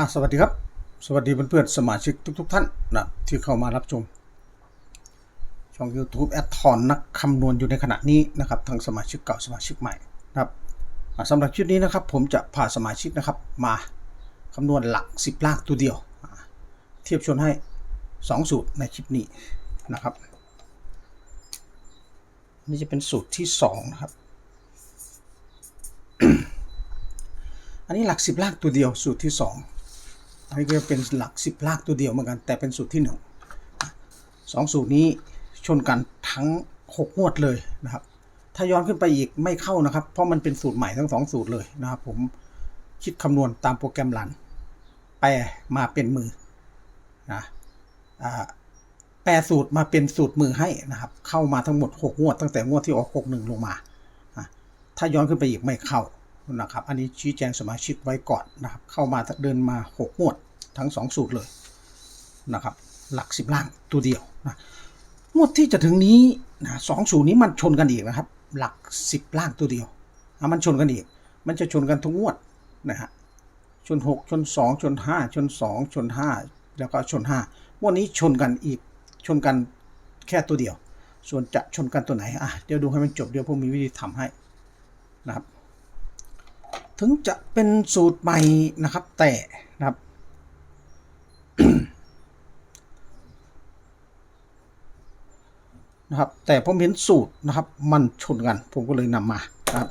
อะสวัสดีครับ สวัสดีเพื่อนๆสมาชิกทุก ๆ ท่านนะที่เข้ามารับชม ช่อง YouTube แอดทอนนักคำนวณอยู่ในขณะนี้นะครับทั้งสมาชิกเก่าสมาชิกใหม่นะครับสำหรับคลิปนี้นะครับ ผมจะพาสมาชิกนะครับ มาคำนวณหลัก 10ลากตัวเดียว เทียบชนให้ 2 สูตรในคลิปนี้นะครับ นี่จะเป็นสูตรที่ 2 นะครับอันนี้หลัก10ลากตัวเดียวสูตรที่2อั นนี้ก็เป็นหลัก10ลากตัวเดียวเหมือนกัน แต่เป็นสูตรที่1สองสูตรนี้ชนกันทั้ง6งวดเลยนะครับ ถ้าย้อนขึ้นไปอีกไม่เข้านะครับ เพราะมันเป็นสูตรใหม่ทั้งสองสูตรเลยนะครับผมคิดคำนวณตามโปรแกรมรันแปลมาเป็นมือนะแปลสูตรมาเป็นสูตรมือให้นะครับ เข้ามาทั้งหมด 6 งวด ตั้งแต่งวดที่ออก 61 ลงมา ถ้าย้อนขึ้นไปอีกไม่เข้า นะครับ อันนี้ชี้แจงสมาชิกไว้ก่อนนะครับ เข้ามาเดินมา6งวดทั้ง 2 สูตรเลยนะครับ หลัก 10 ล่างตัวเดียวนะงวดที่จะถึงนี้นะสองสูตรนี้มันชนกันอีกนะครับ หลัก 10 ล่างตัวเดียวอะมันชนกันอีก มันจะชนกันทุกงวดนะฮะชน 6 ชน 2 ชน 5 ชน 2 ชน 5 แล้วก็ชน5งวันนี้ชนกันอีกชนกันแค่ตัวเดียว ส่วนจะชนกันตัวไหนอะเดี๋ยวดูให้มันจบเดี๋ยวผมมีวิธีทำให้นะครับ ถึงจะเป็นสูตรใหม่นะครับ แต่นะครับ นะครับ แต่ผมเห็นสูตรนะครับ มันชนกัน ผมก็เลยนำมาครับ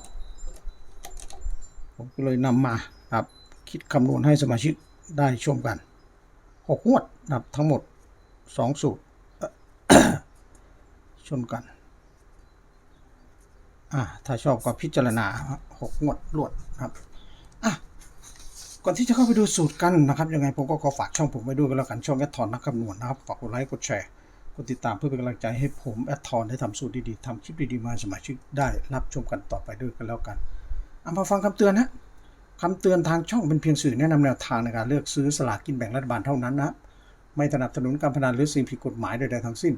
ผมก็เลยนำมาครับ คิดคำนวณให้สมาชิกได้ชมกันหกงวดนะครับทั้งหมดสองสูตรชนกัน อ่าถ้าชอบก็พิจารณาหกงวดรวดครับอะก่อนที่จะเข้าไปดูสูตรกันนะครับยังไงผมก็ขอฝากช่องผมไว้ด้วยกันแล้วกันช่องแอดทอนนักคำนวณนะครับฝากกดไลค์กดแชร์กดติดตามเพื่อเป็นกำลังใจให้ผมแอดทอนได้ทำสูตรดีๆทำคลิปดีๆมาให้สมาชิกได้รับชมกันต่อไปด้วยกันแล้วกันเอามาฟังคำเตือนนะคำเตือนทางช่องเป็นเพียงสื่อแนะนำแนวทางในการเลือกซื้อสลากกินแบ่งรัฐบาลเท่านั้นนะไม่สนับสนุนการพนันหรือสิ่งผิดกฎหมายใดๆทั้งสิ้น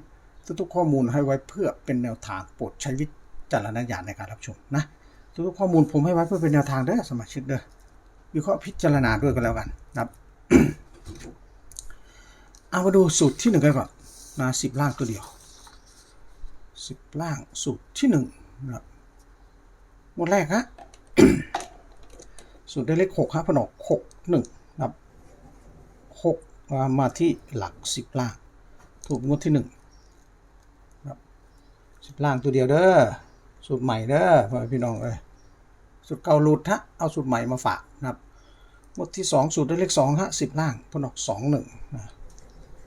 ทุกๆข้อมูลให้ไว้เพื่อเป็นแนวทางโปรดใช้วิ จารณญาณในการรับชมนะทุกข้อมูลผมให้ไว้เพื่อเป็นแนวทางเด้อสมาชิกเด้อวิเคราะห์พิจารณาด้วยกันแล้วกันนะครับเอามาดูสูตรที่หนึ่งกันก่อนนะสิบล่างตัวเดียวสิบล่างสูตรที่หนึ่งนะครับหมวดแรกฮะสูตรได้เลขหกครับพนกหกหนึ่งนะครับหกมาที่หลักสิบล่าง ถูกงวดที่หนึ่งครับสิบล่างตัวเดียวเด้อ สูตรใหม่เด้อพ่อพี่น้องเอ้ยสูตรเก่าหลุดฮะเอาสูตรใหม่มาฝากนะครับงวดที่สองสูตรได้เลขสองฮะสิบล่างพนกสองหนึ่งนะ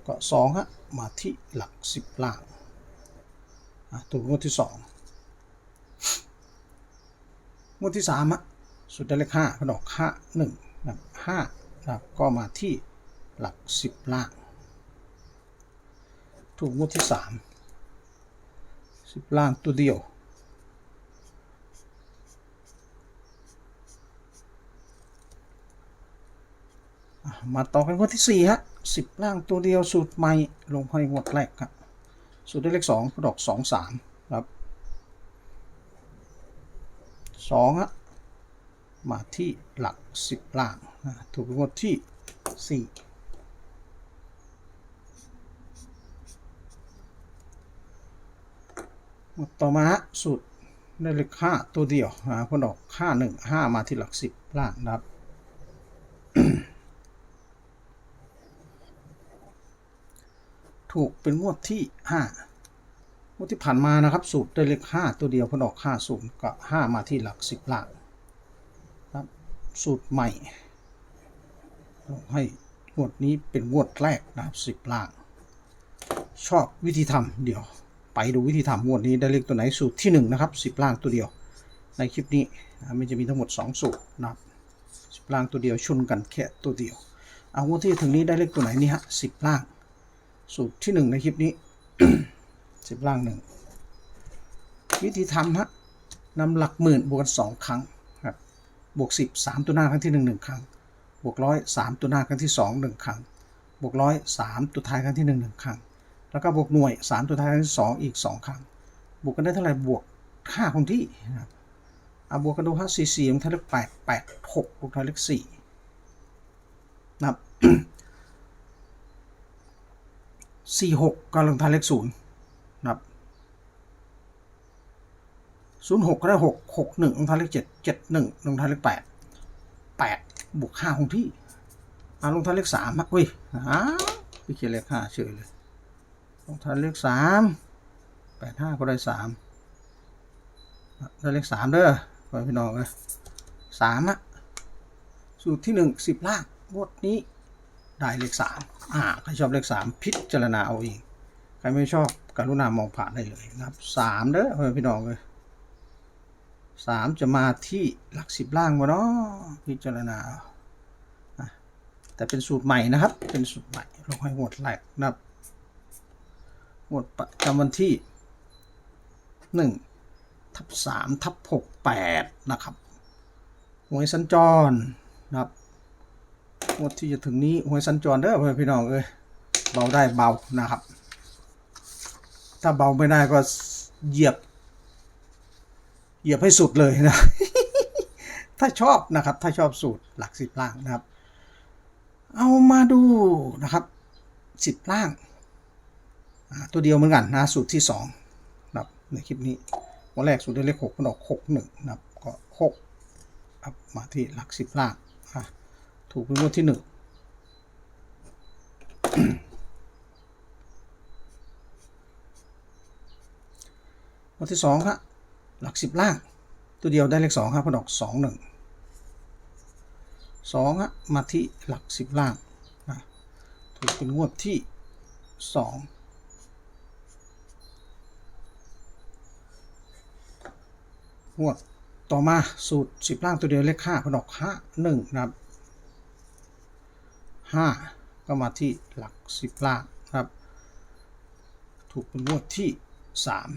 ก็สองฮะมาที่หลักสิบล่างถูกงวดที่สองงวดที่สามฮะสุดได้เลขห้าพนออกห้าหนึ่งนะห้านะครับก็มาที่หลักสิบล่าง ถูกงวดที่สามสิบล่างตัวเดียว มาต่อกันงวดที่สี่ฮะสิบล่างตัวเดียวสูตรใหม่ลงให้งวดแรกครับ สูตรได้เลขสองพนอกสองสามครับสองฮะ มาที่หลักสิบล่าง ถูกงวดที่สี่งวดต่อมาสูตรได้เลขห้าตัวเดียวนะพนออกห้าหนึ่งห้ามาที่หลักสิบล่างนะครับ ถูกเป็นงวดที่ห้างวดที่ผ่านมานะครับสูตรได้เลขห้าตัวเดียวพนออกห้าศูนย์กับห้ามาที่หลักสิบล่างครับสูตรใหม่ให้งวดนี้เป็นงวดแรกนะครับสิบล่างชอบวิธีทำเดี๋ยว ไปดูวิธีทำงวดนี้ได้เลขตัวไหนสูตรที่หนึ่งนะครับสิบล่างตัวเดียว ในคลิปนี้นะมันจะมีทั้งหมดสองสูตรนะครับสิบล่างตัวเดียวชนกันแค่ตัวเดียว เอางวดที่ถึงนี้ได้เลขตัวไหนนี่ฮะสิบล่าง สูตรที่หนึ่งในคลิปนี้สิบล่างหนึ่งวิธีทำฮะนำหลักหมื่นบวกกันสองครั้งครับวกสิบสามตัวหน้าครั้งที่หนึ่งหนึ่งครั้ง บวกร้อยสามตัวหน้าครั้งที่สองหนึ่งครั้ง บวกร้อยสามตัวท้ายครั้งที่หนึ่งหนึ่งครั้ง แล้วก็บวกหน่วยสามตัวท้ายครั้งที่สองอีกสองครั้ง บวกกันได้เท่าไหร่บวกค่าคงที่นะครับเอาบวกกันดูฮะสี่สี่ลงท้ายเลขแปดแปดหกลงท้ายเลขสี่นะครับ สี่หกก็ลงท้ายเลขศูนย์นะครับศูนย์หกก็ได้หกหกหนึ่งลงท้ายเลขเจ็ดเจ็ดหนึ่งลงท้ายเลขแปดแปดบวกห้าคงที่อ่าลงท้ายเลขสามอุ้ยอ้าวพี่เขียนเลขห้าเฉยเลยลงท้ายเลขสามแปดห้าก็ได้สามได้เลขสามเด้อพ่อพี่น้องเลยสามอะสูตรที่หนึ่งสิบล่างงวดนี้ ได้เลขสามอ่าใครชอบเลขสามพิจารณาเอาเองใครไม่ชอบกรุณามองผ่านได้เลยนะครับสามเด้อเพื่อนพี่น้องเลยสามจะมาที่หลักสิบล่างวะเนาะพิจารณาเอาอะแต่เป็นสูตรใหม่นะครับ เป็นสูตรใหม่ลงให้หมดแรกนะครับหมดประจำวันที่หนึ่งทับสามทับหกแปดนะครับหวยสัญจรนะครับ งวดที่จะถึงนี้หวยสัญจรเด้อเพื่อนพี่น้องเอ้ยเบาได้เบานะครับ ถ้าเบาไม่ได้ก็เหยียบ เหยียบให้สุดเลยนะ ถ้าชอบนะครับ ถ้าชอบสูตรหลักสิบล่างนะครับ เอามาดูนะครับสิบล่าง ตัวเดียวเหมือนกันนะสูตรที่สองนะครับในคลิปนี้วันแรกสูตรเลขหกมันออกหกหนึ่งนะครับก็หกครับมาที่หลักสิบล่างอะ ถูกเป็นงวดที่หนึ่งงวดที่สองครับหลักสิบล่าง ตัวเดียวได้เลขสองครับพอดอกสองหนึ่งสองฮะมาที่หลักสิบล่างนะถูกเป็นงวดที่สองงวดต่อมาสูตรสิบล่างตัวเดียวเลขห้าพอดอกห้าหนึ่งนะครับ ห้าก็มาที่หลักสิบล่างครับ ถูกเป็นงวดที่สาม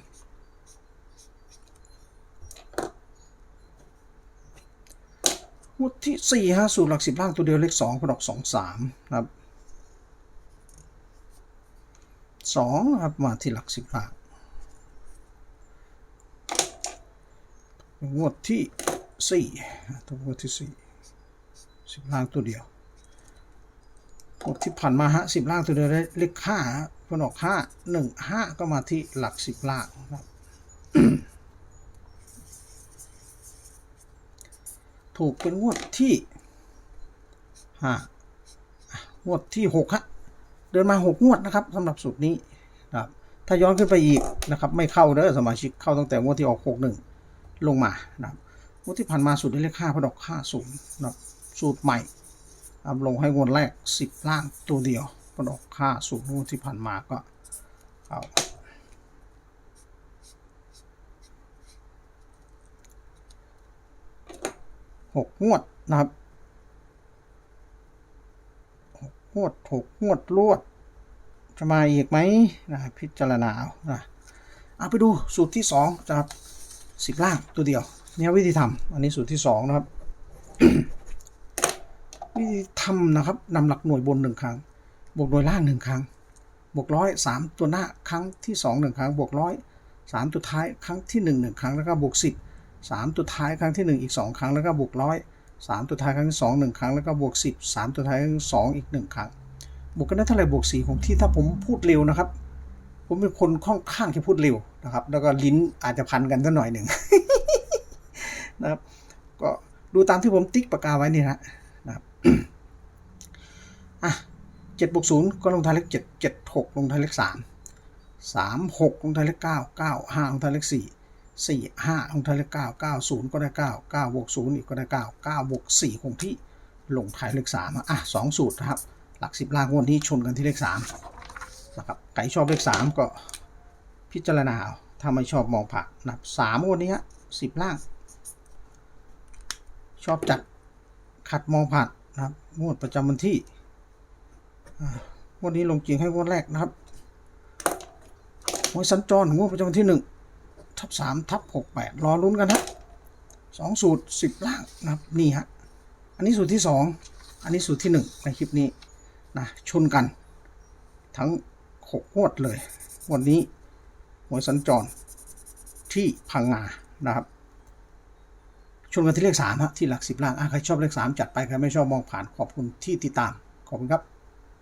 งวดที่สี่ฮะสูตรหลักสิบล่างตัวเดียวเลขสองกระดอกสองสามครับสองครับ มาที่หลักสิบล่างงวดที่สี่ตัวงวดที่สี่สิบล่างตัวเดียว กดที่ผ่านมาฮะสิบล่างตัวเดียวได้เลขห้าพนออกห้าหนึ่งห้าก็มาที่หลักสิบล่างครับถูกเป็นงวดที่ห้างวดที่หกฮะเดินมาหกงวดนะครับสำหรับสูตรนี้นะครับถ้าย้อนขึ้นไปอีกนะครับ ไม่เข้าเด้อสมาชิกเข้าตั้งแต่งวดที่ออกหกหนึ่งลงมานะครับงวดที่ผ่านมาสูตรได้เลขห้าพนออกห้าศูนย์นะครับสูตรใหม่ อัพลงให้งวดแรกสิบล่างตัวเดียวก็ดอกค่าสูงงวดที่ผ่านมาก็เอาหกงวดนะครับหกงวดหกงวดรวด จะมาอีกไหมนะพิจารณาเอานะเอาไปดูสูตรที่สองนะครับสิบล่างตัวเดียวเนี่ยวิธีทำอันนี้สูตรที่สองนะครับ วิธีทำนะครับนำหลักหน่วยบนหนึ่งครั้ง บวกหน่วยล่างหนึ่งครั้ง บวกร้อยสามตัวหน้าครั้งที่สองหนึ่งครั้ง บวกร้อยสามตัวท้ายครั้งที่หนึ่งหนึ่งครั้งแล้วก็บวกสิบสามตัวท้ายครั้งที่หนึ่งอีกสองครั้งแล้วก็บวกร้อยสามตัวท้ายครั้งที่สองหนึ่งครั้งแล้วก็บวกสิบสามตัวท้ายครั้งสองอีกหนึ่งครั้ง บวกกันได้เท่าไหร่บวกสี่ของที่ถ้าผมพูดเร็วนะครับ ผมเป็นคนค่อนข้างจะพูดเร็วนะครับ แล้วก็ลิ้นอาจจะพันกันสักหน่อยหนึ่งนะครับ ก็ดูตามที่ผมติ๊กปากกาไว้นี่นะ อะเจ็ดบวกศูนย์ก็ลงท้ายเลขเจ็ดเจ็ดหกลงท้ายเลขสามสามหกลงท้ายเลขเก้าเก้าห้าลงท้ายเลขสี่สี่ห้าลงท้ายเลขเก้าเก้าศูนย์ก็ได้เก้าเก้าบวกศูนย์อีกก็ได้เก้าเก้าบวกสี่คงที่ลงท้ายเลขสามอะสองสูตรนะครับ หลักสิบล่างวันนี้ชนกันที่เลขสามนะครับไก่ชอบเลขสามก็พิจารณาเอาถ้าไม่ชอบมองผ่านนับสามวันนี้ฮะสิบล่าง ชอบจัดขัดมองผ่าน นะครับงวดประจำวันที่งวันนี้ลงจริงให้งวดแรกนะครับหวยสัญจรงวดประจำวันที่หนึ่งทับสามทับหกแปดรอลุ้นกันครับสองสูตรสิบล่างนะครับนี่ฮะอันนี้สูตรที่สองอันนี้สูตรที่หนึ่งในคลิปนี้นะชนกัน ทั้งหกงวดเลย วันนี้หวยสัญจรที่พังงานะครับ ชนกันที่เลขสามฮะที่หลักสิบล่างใครชอบเลขสามจัดไปใครไม่ชอบมองผ่านขอบคุณที่ติดตามขอบคุณครับ